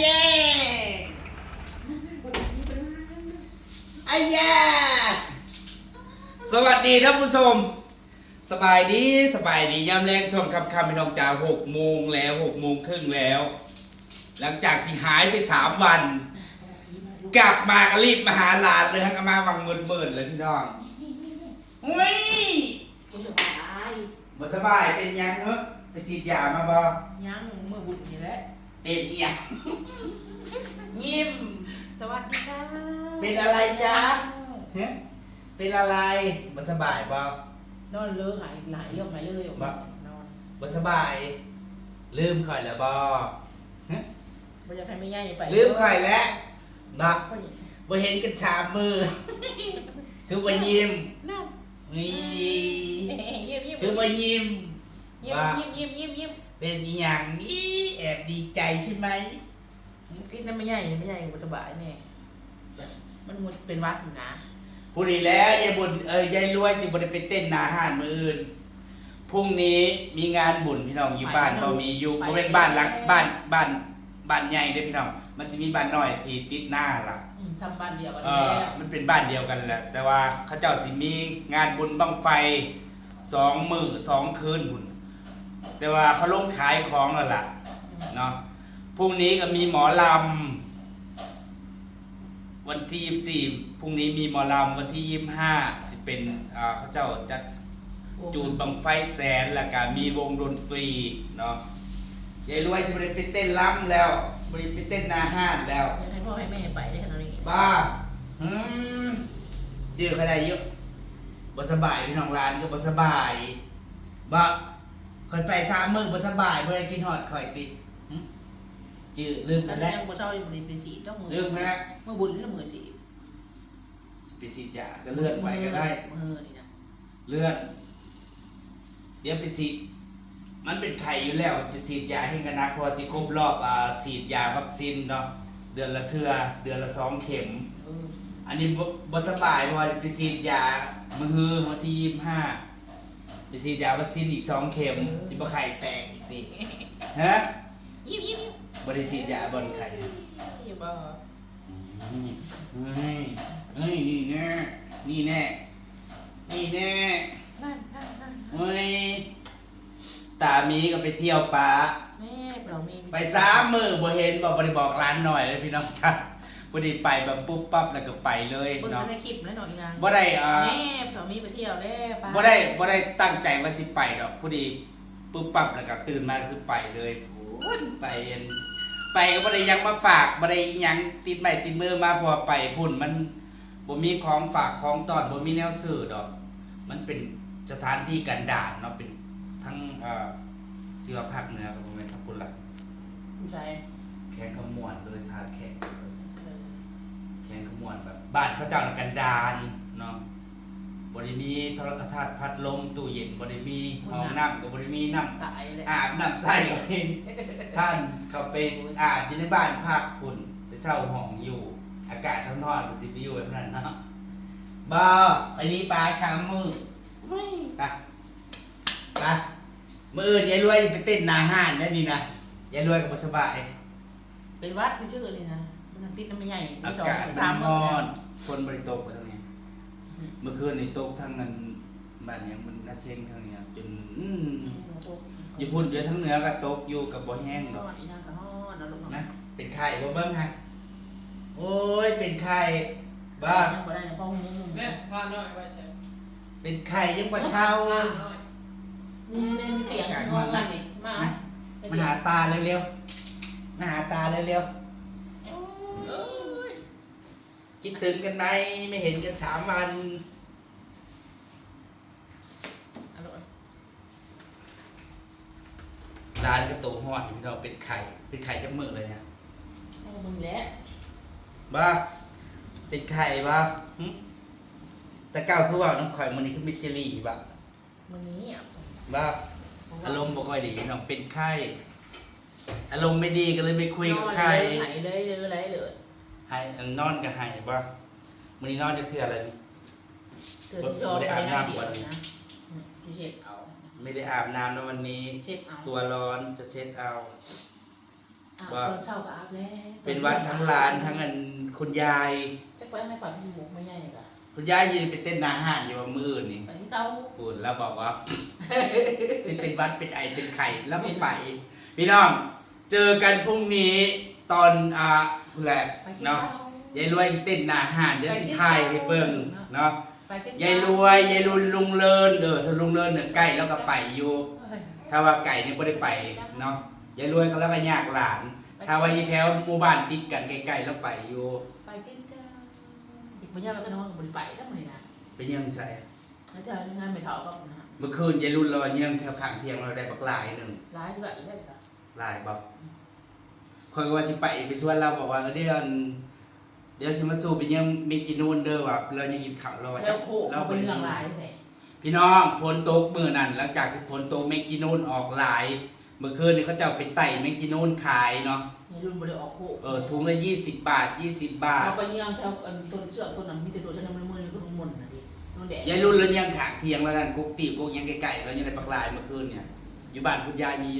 แย่ไอ้แย่สวัสดีท่านผู้ชม สบายดีสบายดียามแรงส่งคำคำพี่น้องจ๋าหกโมงแล้วหกโมงครึ่งแล้ว หลังจากที่หายไปสามวัน กลับมาก็รีบมาหาหลานเลยฮะก็มาวังเมินเมินๆเลยพี่น้องอุ้ยกูสบายบ่สบายเป็นยังเนอะไปฉีดยามาบ่ยังเมื่อบุญนี่แหละ เป็นเอียงยิ้ม สวัสดีค่ะเป็นอะไรจ๊ะฮะเป็นอะไรบ่สบายบ่ นอนเลิกหายหลายเรื่องหายเลยออกมานอนบ่สบายลืมข่อยแล้วบ่ฮะบ่อยากให้ไม่ย่ายไปลืมข่อยแล้วบักก็นี่บ่เห็นกันชามมือ คือบ่ยิ้มนั่นนี่เยี่ยมเยี่ยมคือบ่ยิ้มเยี่ยมว่าเยี่ยมเยี่ยมเยี่ยมเยี่ยม เป็นอีหยังนี่แอบดีใจใช่ไหมกินน้ำไม่ย่ายไม่ย่ายกูสบายแน่มันมันเป็นวัดอยู่นะพูดดีแล้วยายบุญเอ้ยยายรวยสิบ่ได้ไปเต้นหนาห้านมื้ออื่นพรุ่งนี้มีงานบุญพี่น้องอยู่บ้านบ่มีอยู่บ่เป็นบ้านหลังบ้านบ้านบ้านใหญ่เด้อพี่น้อง มันสิมีบ้านน้อยที่ติดหน้าล่ะอืมซ้ำบ้านเดียวกันเอแล้อวมันเป็นบ้านเดียวกันแหละ แต่ว่าเขาเจ้าสิมีงานบุญบังไฟสองมื้อสองคืนบุญ แต่ว่าเขาลงขายของแล้วล่ะเนาะพรุ่งนี้ก็มีหมอลำวันที่ยี่สี่พรุ่งนี้มีหมอลำวันที่ยี่ห้าสิเป็นอ่าพระเจ้าจัดจูดบังไฟแสนแล้วก็มีวงดนตรีเนาะยายรวยจะไปไปเต้นล้ำแล้วไปไปเต้นหนาห้านแล้วอยากให้พ่อให้แม่ไปได้ขนาดนี้บ้าอืมเจอใครได้เยอะบ่สบายพี่น้องร้านก็บ่สบายบ่ คอยไปสามมื้อบ่สบายบ่ได้กินฮอดข่อยติหึจื้อลืมกักันนแล้แล้ววบ่เศร้าอยู่บริปีสีต้องมือลืมไปแล้วเมื่อบุญนี่ละมือสีไปสิจ่าก็เลื่อนไปก็ได้ มือนี่นะเลื่อน เดี๋ยวไปฉีดมันเป็นไข่อยู่แล้วไปฉีดยาให้กันนะเพอสิครบรอบอ่าฉีดยาวัคซีนเนาะเดือนละเทื่อเดือนละสองเข็ม เอออันนี้บ่บ่สบายเพราะว่าไปฉีดยามือฮือวันที่ยี่ห้า ไปฉีดยาวัคซีนอีกสองเข็มจิบ่ไข่แตกอีกดิฮะยิ้มยิ้มยิ้มบ่ได้ฉีดยาบ่ได้ไข่ยิ้มบ่อืมเฮ้ยเฮ้ยนี่แน่นี่แน่นี่แน่นั่นนั่นนั่นเฮ้ยตามีก็ไปเที่ยวป่าแม่เรามีไปสามมือบ่เห็นบ่บ่ได้บอกร้านหน่อยเลยพี่น้องจ้า บ่ได้ไปแบบปุ๊บปั๊บแล้วก็ไปเลยบนเนาะในคลิปแล้วหน่อยนะบ่ได้เอ่อแม่เรามีไปเที่ยวแล้วป้าบ่ได้บ่ได้ตั้งใจว่าสิไปดอกพอดีปุ๊บปั๊บแล้วก็ตื่นมาคือไปเลยโอ้ยไปเอ็นไปก็บ่ได้หยังมาฝากบ่ได้อิหยังติดไม้ติดมือมาเพอไปพุ่นมันบ่มีของฝากของตอนบ่มีแนวซื้อดอก มันเป็นสถานที่กันดารเนาะเป็นทั้งเอ่อสิว่าภาคเหนือก็บ่แม่นทั้งพุ่นละ ผู้ชาย แข้งขมวนเลยทาแข้ง แข้งขมวนแบบบ้านเขาเจ้าน่ะกันดารเนาะบ่ได้มีโทรทัศน์พัดลมตู้เย็นบ่ได้มีห้องน้ำก็บ่ได้มีน้ำตายเลยอาบน้ำใส่เองท่านเขาไปอาบอยู่ในบ้านพักคุณไปเช่าห้องอยู่ อากาศทั้งนอนมันสิไปอยู่แบบนั้นเนาะบ่ไปนี่ปลาชามมือไม่ไปไปมืออื่นยายรวยไปเต้นหนาห้านนั่นนี่นะยายรวยกับสบายเป็นวัดชื่อๆนี่นะ มันติดน้ำไม่ใหญ่อาสองกาศสามนมื้ออแล้วนคนบริโตกไปทางนี้ เมื่อคืนนี่ตกทั้งนั้นบ้านเนี้มันน่าเซ็งทางเนี้ยจนอืมอยู่พุ่นอยู่ทั้งเหนือก็ตกอยู่กับบ่แห้งนดออกนอีนางก็นอนนะลูกนะเป็นไข่บ่เบิ้งฮะโอ้ย เป็นไข่บ้ายังบ่ได้นะพ่อหูแม่พาหน่อยไปใช่เป็นไข่ยังกว่าเช่าพาหน่อยนี่นี่มีเสียงงงกันนี่มามาหาตาเร็วๆมาหาตาเร็ว เอ้ย ๆ คิดถึงกันไหมไม่เห็นกันสามวันเอาลูกร้านกระโตหอดพี่น้องเป็นไข่เป็นไข่จังมือเลยเนี่ยเอามึงแหละบ้าเป็นไข่บ้าหึแต่ก้าวคือว่าน้องข่อยมันนี่คือมิชลีบ้ามึงนี้อะบ้าอารมณ์บ่ค่อยดีพี่น้องเป็นไข้อารมณ์ไม่ดีก็เลยไม่คุยกับใครไหนเลยเลยเลยเลย ให้นอนกับให้บ่มื้อนี้นอนจะเทื่ออะไรนี่เกิดที่ชอบไปได้เดียวนะชิเช็ดเอา ไม่ได้อาบน้ำในวันนี้ เช็ดเอาตัวร้อนจะเช็ดเอา อาบว่าตอนเช้าก็อาบแล้วเป็นวัดทั้งร้านทั้งอันคุณยาย จะไปในป่าพี่หมูไม่ใหญ่กะคุณยายยืนไปเต้นอาหารอยู่ว่ามืออื่นนี่ไปที่เตาพูดแล้วบอกว่าสิเป็นวัดเป็นไอเป็นไข่แล้วก็ไป พี่น้อง เจอกันพรุ่งนี้ตอนอ่า แหละไปที่เนาะเตายายรวยสิเต้นอาหารเดี๋ยวสิถ่ายให้เบิ่งเนาะไปที่ยายรวยยายรุนลุงเลินเด้อถ้าลุงเลินเนี่ยใกล้แล้วก็ไปอยู่เอ้ยถ้าว่าไก่เนี่ยไม่ได้ไปเนาะยายรวยก็แล้วก็ยากหลาน ถ้าว่าอยู่แถวหมู่บ้านติดกันใกล้ๆแล้วไปอยู่ไปกินกันเด็กปัญญาก็นอนกับบริไปแล้วมันนี่นะไปเยี่ยมใส่แล้วเธองานไม่เท่าก็นะเมื่อคืนยายรุ่นเราเยี่ยมแถวข้างเทียงเราได้บักหลายหนึ่งร้ายที่แบบนี้ได้ค่ะหลายบอกค อยก็ว่าสิไปไปชวนเราบอกว่าเออเดี๋ยวเดี๋ยวสิมาสู่ไปเยี่ยมมิกินูนเด้อว่าเรายังกินข้าวเราว่าแล้วโคเราเป็นเรื่องร้ายแต่พี่น้องฝนตกมื้อนั้นหลังจากที่ฝนตกเมกินูนออกหลายเมื่อคืนนี่เขาเจ้าไปไต่เมกินูนขายเนาะในรุ่นบริออกโคเออถุงละ20 บาท 20 บาท เราไปยังแถวต้นเชือกต้นนั้นมีแต่ตัวฉันน้ำมือนี่คุณมนต์นะดิน้องแดดยายรุ่นแล้วยังขางเทียงแล้วนั่นกุ๊กตีกุ๊กยังไก่ๆแล้วยังได้ปักลายเมื่อคืนเนี่ย อยู่บ้านคุณยายมี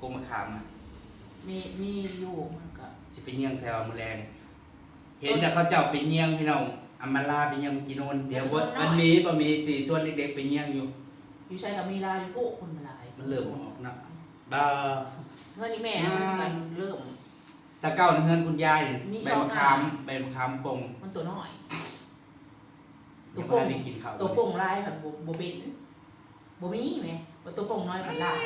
กงมะขามนะ มีมีอยู่มันก็สิไปเยี่ยงแซวมือแรงเห็นแต่เขาเจ้าไปเยี่ยงพี่น้องอามาลาไปเยี่ยงกินโนนเดี๋ยววันวันนี้บ่มีสี่ส่วนเด็กๆไปเยี่ยงอยู่ อยู่ใช้กับมีลายอยู่โอ้คนมาลายมันเริ่มออกเนาะบ้าเงินนี่แม่นะมันกันเริ่มตะเก้าในเงินคุณยายมีใบช่องมะขามอะใบมะขามปงมันตัวน้อยเดี๋ยวพาได้กินข้าวตัวโป่งลายผัดโบโบเป็นโบมีไหมว่าตัวโป่งน้อยผัดลาย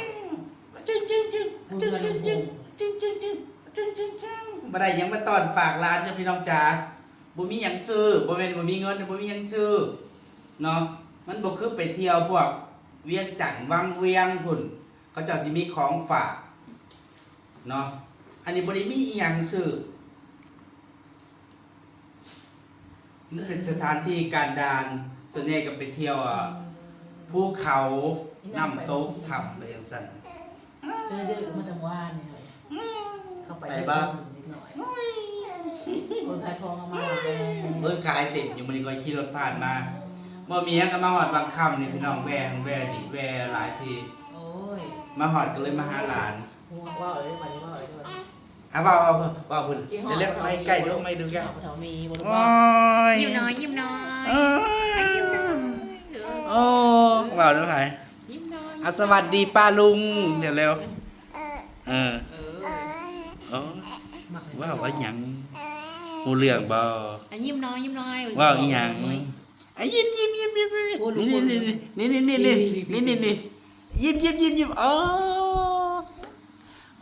จึ๊งจึ๊งจึ๊งจึ๊งจึ๊ง จึ๊งจึ๊งจึ๊งจึ๊งจึ๊งจึ๊งจึ๊งบ่ได้หยังมาตอนฝากร้านจ้ะพี่น้องจ๋าบ่มีหยังซื้อบ่แม่นบ่มีเงินบ่มีหยังซื้อเนาะมันบ่คือไปเที่ยวพวกเวียงจันทน์วังเวียงพุ่น เขาเจ้าสิมีของฝากเนาะอันนี้บ่ได้มีอีหยังซื้อมันเป็นสถานที่การดานส่วนใหญ่ก็ไปเที่ยวอะภูเขาน้ำตกถ้ำอะไรอย่างซั่นเจอเดือมาทำว่าเนี่ยเลย เข้าไปไปบ้าง นิดหน่อยคนขายทองเอามาแดงเบิ่งขายเต็มอยู่มื้อนี้ก็ขี่รถผ่านมาบ่มีหยังก็มาฮอดบางค่ำนี่พี่น้องแวงแวนี่แวหลายทีโอ้ยมาฮอดก็เลยมาหาหลานหัวว่าเลยมาเลยว่าเลยว่าอะว่าว่าว่าเพิ่นเร็วๆไม่ใกล้ลูกไม่ดูแกปะเถามีบนโอ้ว่า ยยิ้มน้อยยิ้มน้อยโอ้ยโอ้ว้าวด้วยไผยิ้มน้อยอะสวัสดีป้าลุงเดี๋ยวเร็วเออ เออ โอ้มักเลยว้าวว่าหยังหูเรื่องบ่อะยิ้มน้อยยิ้มน้อยว้าวอีหยังอะยิ้มยิ้มยิ้มยิ้มยิ้มโอ้ลูกนี่นี่นี่นี่นี่นี่นี่นี่ยิ้มยิ้มยิ้มยิ้มโอ้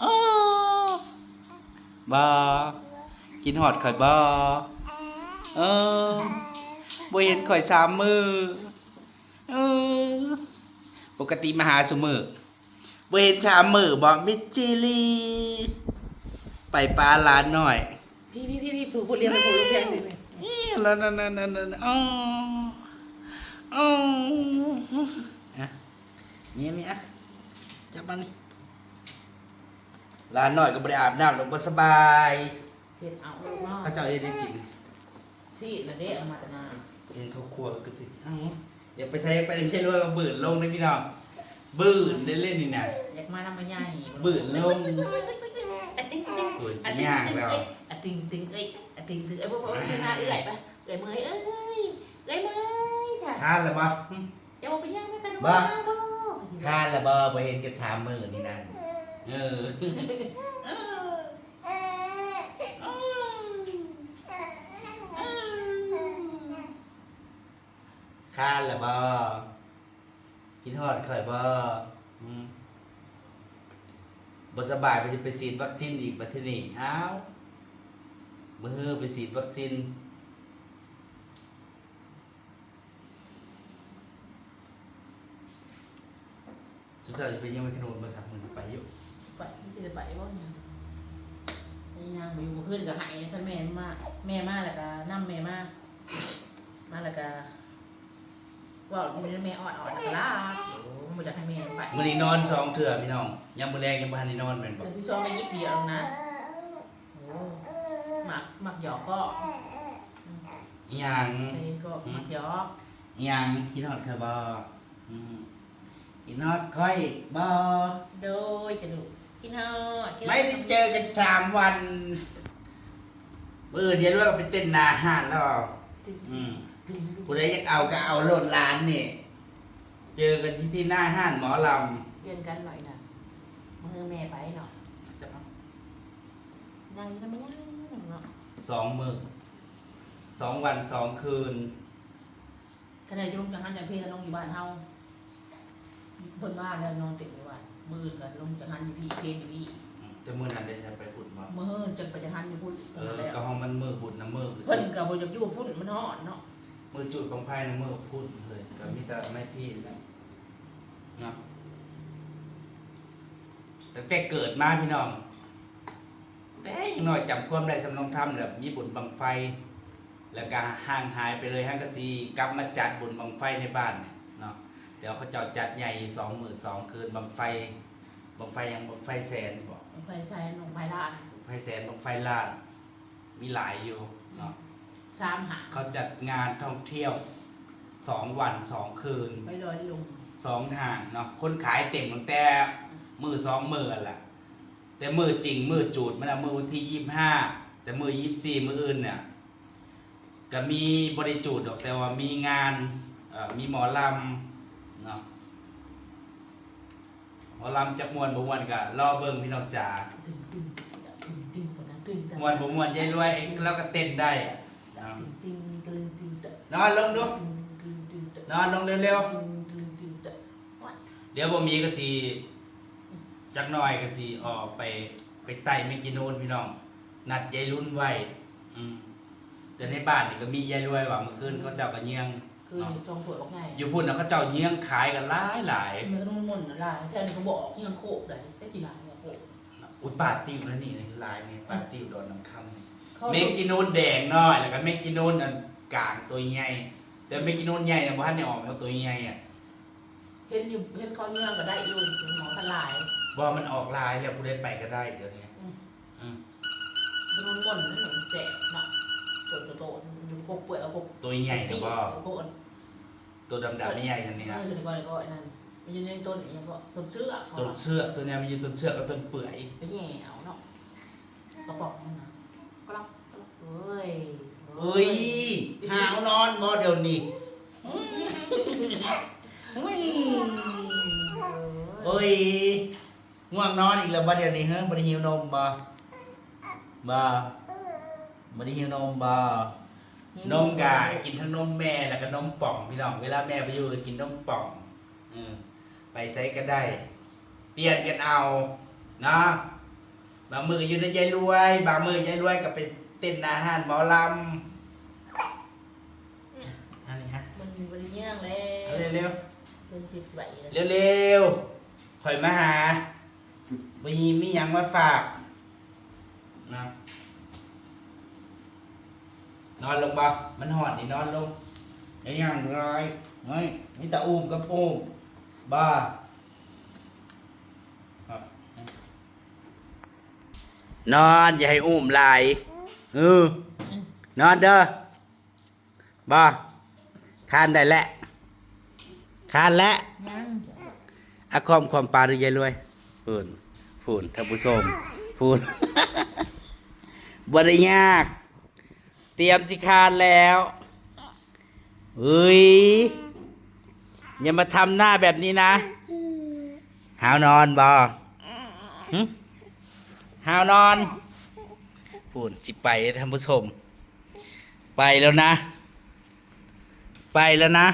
โอ้บ่กินหอดข่อยบ่เออบ่เห็นข่อยสามมือเออปกติมาหาซุมือบ่เห็นสามมือบ่มิดจิลี ไปปลาหลานหน่อยพี่พี่พี่พี่ผูกผูกเรียนไปผูกลูกแก้วไปนี่แล้วนั่นนั่นนั่นนั่นอ๋ออ๋ออะนี่ยมีอะจับมันหลานหน่อยก็บ่ได้อาบน้ำหรอกบ่สบายเสร็จเอาลูกเนาะเขาเจ้าเฮ็ดได้กินสิละเด้เอามาตะนานเห็นเขาครัวก็ติเอ้าอย่าไปใส่ไปเรื่อยๆว่าบื่นลงเลยพี่น้องบื่นเล่นๆนี่น่ะอยากมาทำมาใหญ่บื่นลง ติ้งติ้งโอ้ยอะสิติ้งย่างติ้งแล้ว เอ้ยอะติ้งติ้งเอ้ยอะติ้งติ้งเอ้ยพวกเราจะมาเอื่อยปะเอื่อยเมื่อยเอ้ยเอื่อยเมื่อยจ้ะทานแล้วบ่จะมาไปย่างไม่กันบ้าโททานแล้วบ่บ่เห็นกับชามมือนี่นั่นเออคานละบ่กินฮอดข่อยบ่อืม บสบายไปไปฉีดวัคซีนอีกบัดทีนี้อ้าวมื้อไปฉีดวัคซีนสุดท้ายจะไปยังไม่ขนมมาสักมันไปอยู่ไปที่จะไปบ่เนี่ยนี่นางไปอยู่เมื่อคืนกับหายท่านแม่มาแม่มาแล้วก็นั่แม่มามาแล้วก็ว่าแม่อ่อนอ่อนแล้วก็ลา โอ้มันจะให้แม่ไปมื้อนี้นอนสองเทื่อพี่น้องยามมื้อแรงยังบ่ทันได้นอนแม่นบ่เดือนที่สองได้ยิบเดียวนะโอ้หมักหมักหยอกก็อีหยังไอ้ก็หมักหยอกอีหยังกินฮอดข่อยบ่อืมกินฮอดข่อยบ่โดยจะดูกกินฮอดกินฮอไม่ได้เจอกันสามวันมือเดียวด้วยก็ไปเต้นหนาห้านแล้วอืม ผู้ใดอยากเอาก็เอาโลดล้านนี่ เจอกันที่ที่หน้าห้านหมอลเรียนกันหน่อยนะมือแม่ไปเนาะำจะนั่งอยู่นั่นไม่ยังเนาะสองมือสองวันสองคืน ขณะจะลงจากหันจากพี่แล้วลงอยู่บ้านเฮาเพิ่นมาแล้วนอนติดอยู่บ้านมือกันลงจากหันอยู่พี่เพลงอยู่พี่แต่มือนั้นได้จะไปพูดมามือจนไปจากหันอยู่พุ่นเออก็ห้องมันมือบุญนะมือเพิ่นก็บ่อยากอยู่พุ่นมันฮ้อนเนาะ มือจุดบังไพ่นะมือพูดเลยก็มีแต่ไม่พี่แล้วเนาะแต่แต่เกิดมาพี่น้อง แต่อยังน้อยจำความได้สำนองทำแบบมีบุญบังไฟ แล้วก็ห่างหายไปเลยห้างกะซีกลับมาจัดบุญบังไฟในบ้านเนี่ยเนาะเดี๋ยวเขาเจ้าจัดใหญ่สองหมื่นสองคืนบังไฟบังไฟยังบังไฟแสนบอกไปใส่ลงไปลาดบังไฟแสนบังไฟลาดมีหลายอยู่เนาะ สามหาเขาจัดงานท่องเที่ยวสองวันสองคืนไปลอยลงสองทางเนาะคนขายเต็มตั้งแต่มือสองมือแหละแต่มือจริงมือจูดมันอะมือวันที่ยี่ห้าแต่มือยี่สี่มืออื่นเนี่ยก็มีบริจูดดอกแต่ว่ามีงานเอ่อมีหมอลำเนาะหมอลำจักมวนบ่มวนก็รอเบิ่งพี่น้องจ๋าตึงตึงตึงตึงคนนั้นตึงมวนบ่มวนยายรวยเองแล้วก็เต้นได้ ตึงตึงตึงตึงตึงนอนลงดูตึงตึงตึงนอนลงเร็วตึงตึงตึงตึงว่าๆเดี๋ยวบ่มีก็สิจักหน่อยก็สิออกไปไปไต่ไม่กินโน่นพี่น้อง นัดยายรุ่นไว้อืมแต่ในบ้านนี่ก็มียายรวยว่าเมื่อคืนเขาเจ้าก็เยียงคือทรงถั่วบอกไงอยู่พุ่นนะเขาเจ้าเยียงขายกันหลายหลายมันต้องมุ่นอะไรแต่เขาบอกยังโคบเลยจะกี่บาทเนี่ยโคบอุยปาติ้วนั่นนี่นี่ลายนี่ปาติ้วโดนน้ำคำ เขาเมกกินโนนแดงน้อยแล้วก็เมกกินโนนอันกลางตัวใหญ่แต่เมกกินโนนใหญ่เนี่ยบ่ทันได้ออกมาตัวใหญ่อะเห็นอยู่เห็นเขาเนื่องก็ได้อยู่ถึงหมอทลายบ่มันออกลายแล้วผู้ใดไปก็ได้เดี๋ยวนี้อืมมันมุ่นนั่นหนูแจกเนาะตัวโตๆอยู่พกเปลือกพกตัวใหญ่นะบ่พกตัวดำๆไม่ใหญ่ทันนี้นี่นะนะก็ก็นั่นมันอยู่ในต้นอีกก็ต้นเสื้อเขาต้นเชือกส่วนใหญ่มันอยู่ต้นเชือกกับต้นเปื่อยไปแย่เอาเนาะกระป๋องมันนะก ลับกลับเอ้ยเอ้ยหาวนอนบ่เดี๋ยวนี้อุ้ยเอ้ยง่วงนอนอีกแล้วบ่เดี๋ยวนี้เฮ้ยบ่ได้หิวนมบ่บ่บ่ได้หิวนมบ่นมกะกินทั้งนมแม่แล้วก็นมป่องพี่น้องเวลาแม่ไปอยู่ก็กินนมป่องเออไปใส่ก็ได้ เปลี่ยนกันเอา เนาะ บางมือก็อยู่ในยายรวย บางมือยายรวยก็ไปเต้นอาหารหมอลำอันนี้ฮะมันบริย่างแล้เอาวเร็วเป็นสิบใบเลยๆเร็วๆข่อยมาหามีมีหยังมาฝากนะนอนลงบ่มันหอดนี่นอนลงยังยังไรเฮ้ยมีแต่อุ้มกับอุ้มบ้าครับ นอนอย่าให้อุ้มไหลเออนอนเด้อบ่คานได้แล้วคานแล้วยังอาคอมความปลาหรือยายรวยพูนพูนท่านผู้ชมพูนบริยาก เตรียมสิคานแล้วเฮ้ยอย่ามาทำหน้าแบบนี้นะหาวนอนบอ หาวนอนพูนจิไปท่านผู้ชม ไปแล้วนะ ไปแล้วนะ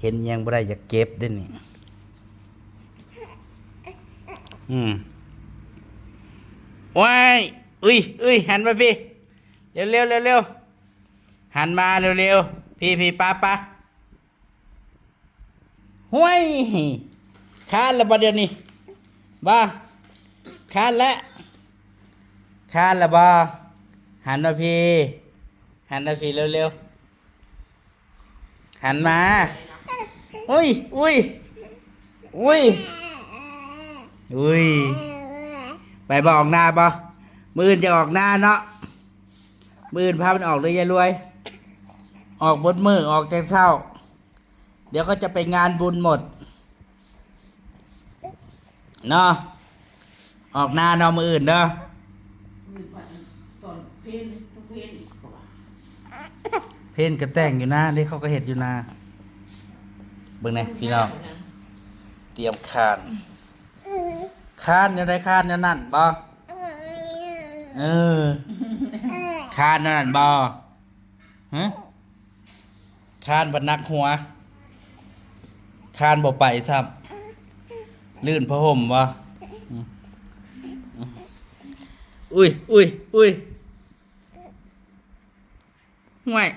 เห็นยังบ่ได้อยากเก็บด้วยนี่อืมว้ายอุ้ยอุ้ยหันมาพี่ เร็วเร็วเร็วเร็วหันมาเร็วเร็วพี่พี่ป้าป้าห้วยคานแล้วบ่เดี๋ยวนี้บ้า คานแล้วคานล้วบ่หันมาพีหันมาพีเร็วเร็วหันมาอุ้ยอุ้ยอุ้ยอุ้ยไปบออกหน้าปะมืออื่นจะออกหน้าเนาะมืออื่นพามันออกเลยยายรวย ออกบนมือออกแต่เศร้า เดี๋ยวเขาจะไปงานบุญหมดเนาะ ออกหน้าเนาะมืออื่นเด้อมีปัดตอนเพลนทุกเพลนกว่าเพ่นกระแต่งอยู่นะนี่เขาก็เห็ดอยู่นะเบิ่งแหนพี่น้องเตรียมคานคานเนี่ยได้คานเนี่ยนั่นบ่เออคานเนี่ยนั่นบ่ฮะคานบัดนักหัวคานบ่ไปซ้ำลื่นผ้าห่มบ่อืมอืม อุ้ยอุ้ยอุ้ยห่วย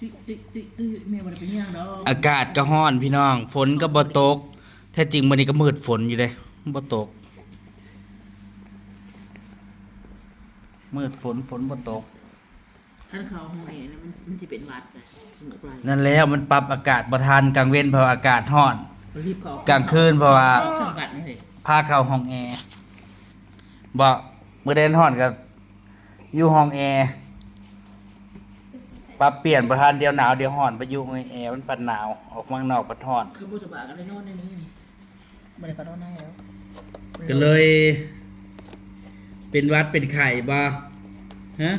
ตึ๊กตึ๊กตึ๊กตึ๊กแม่บ่ได้เป็นหยังดอกอากาศก็ร้อนพี่น้อง ฝนก็บ่ตก แท้จริงมื้อนี้ก็มืดฝนอยู่เลยบ่ตก มืดฝนฝนบ่ตกคันเขาห้องแอร์น่ะมันมันสิเป็นหวัดนะเสมอไปนั่นแล้วมันปรับอากาศบ่ทันกลางเว้นเพราะอากาศร้อนรีบเขากลางคืนเพราะว่าเครื่องบัดนี่เลยพาเข้าห้องแอร์ บ่มื้อเดนร้อนก็อยู่ห้องแอร์ปรับเปลี่ยนบ่ทันเดี๋ยวหนาวเดี๋ยวร้อนไปอยู่ในแอร์มันปัดหนาว ออกมาข้างนอกปัดร้อน คือผู้สบายก็ได้นอนในนี้นี่บ่ได้ก็นอนในแล้วก็เลย เป็นหวัดเป็นไข่บ่ฮะ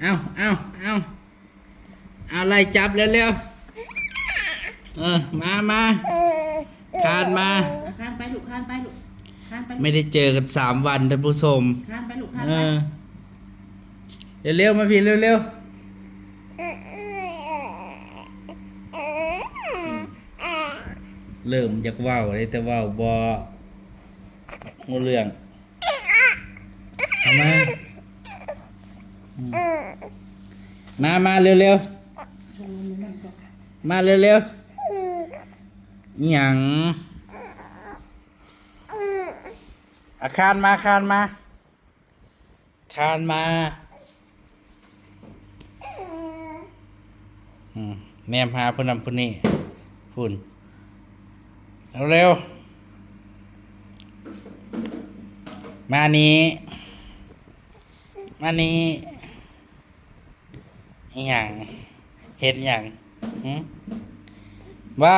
เอาเอาเอาเอาไล่จับเร็วๆเออมามา คานมาคานไปลูกคานไปลูกคานไปลูกไม่ได้เจอกันสามวันท่านผู้ชมคานไปลูกคานเอไปอเร็วๆมาพี่เร็วๆเริ่มอยากเว้าเลยแต่เว้าบ่งูเรื่องเอามาอืมมามาเร็วๆ มาเร็วๆอ หย่างอาคารมาคานมาคานมาอืมแนมหาผู้นำผู้นี้พุ่นเอาเร็วๆมานี้ มานี้อย่างเห็นอย่างหึว่า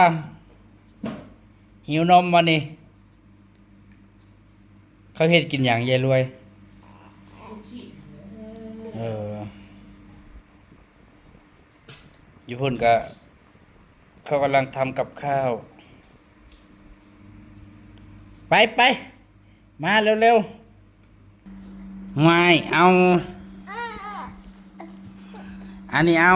หิวนมวันนี้ เขาเห็ดกินอย่างยายรวย เออญี่ปุ่นก็เขากำลังทำกับข้าว ไปไปมาเร็วๆไม่เอา อันนี้เอา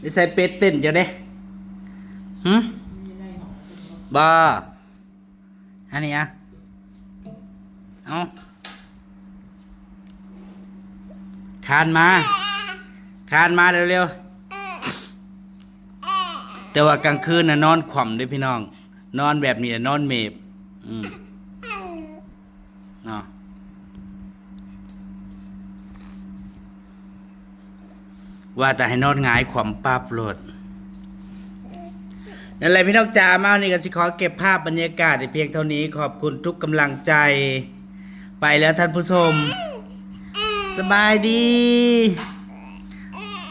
ได้ใส่เป็ดเต้นจะได้หืมบ้าอันนี้อะ เอาคานมา คานมาเร็วๆ แต่ว่ากลางคืนน่ะนอนขว่ำด้วยพี่น้อง นอนแบบนี้น่ะนอนเมบอืมเนาะ ว่าแต่ให้นอนหงายขว่ำปั๊บโลดนั่นแหละพี่น้องจ๋ามาวันนี้กันสิขอเก็บภาพบรรยากาศในเพียงเท่านี้ ขอบคุณทุกกำลังใจ ไปแล้วท่านผู้ชม สบายดี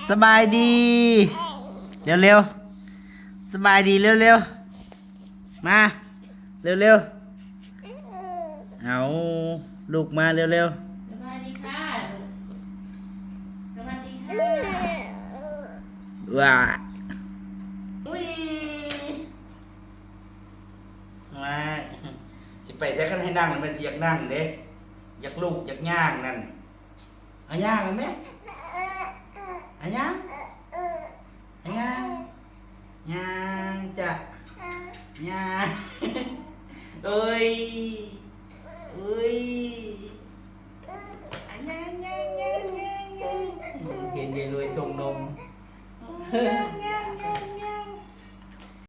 สบายดี เร็วๆ สบายดีเร็วๆ มา เร็วๆ เอาลูกมาเร็วส ๆว้าอุ้ยมาจะไปใช้กันให้นั่งหรือเป็นเสียกนั่งเด้อยากลูกอยากย่างนั่นเอาย่างเลยไหมเอาย่างเอาย่างย่างจะย่างเอ้ยเอ้ย 呵。